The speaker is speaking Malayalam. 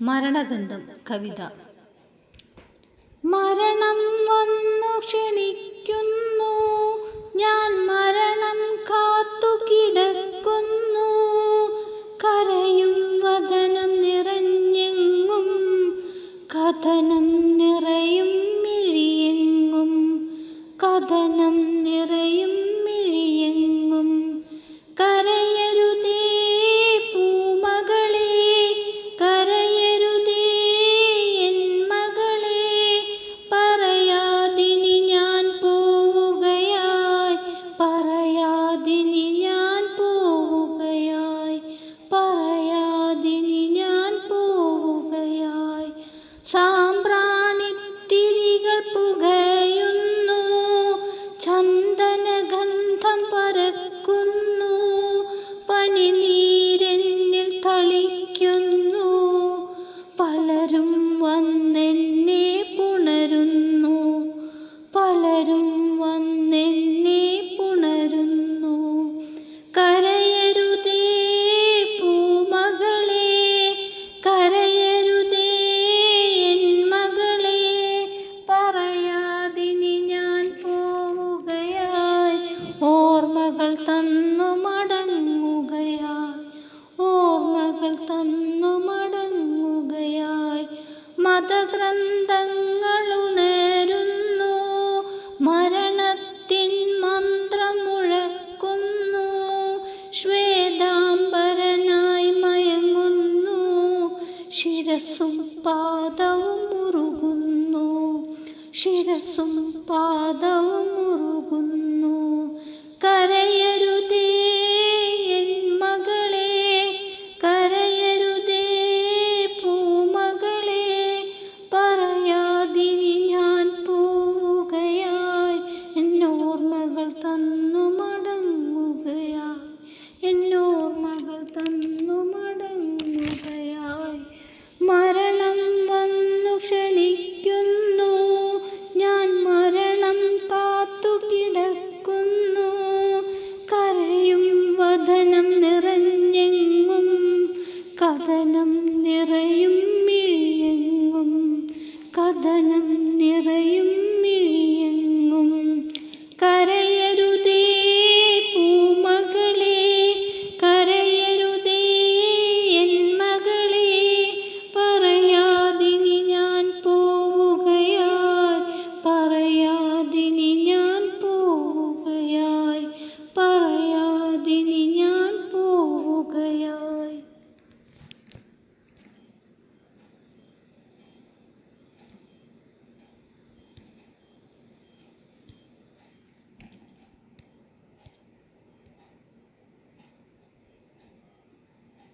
മരണഗന്ധം കവിത. മരണം വന്നു ക്ഷണിക്കുന്നു. ഞാൻ മരണം കാത്തു കിടക്കുന്നു. കരയും വധനം നിറഞ്ഞെങ്ങും. കഥനം നിറയും മിഴിയെങ്ങും. കഥനം പരക്കുന്നു. പനിനീരെന്നിൽ തളിക്കുന്നു. പലരും വന്നെന്നെ പുണരുന്നു. പലരും ഓർമ്മകൾ തന്നു മടങ്ങുകയായി. മകൾ തന്നു മടങ്ങുകയായി. മതഗ്രന്ഥങ്ങൾ ഉണരുന്നു മരണത്തിൻ മന്ത്രമുഴക്കുന്നു. ശ്വേതാംബരനായി മയങ്ങുന്നു. ശിരസും പാദവും മുറുകുന്നു ശിരസും പാദവും നിറയും മിഴിയെങ്ങും കഥനം നിറയും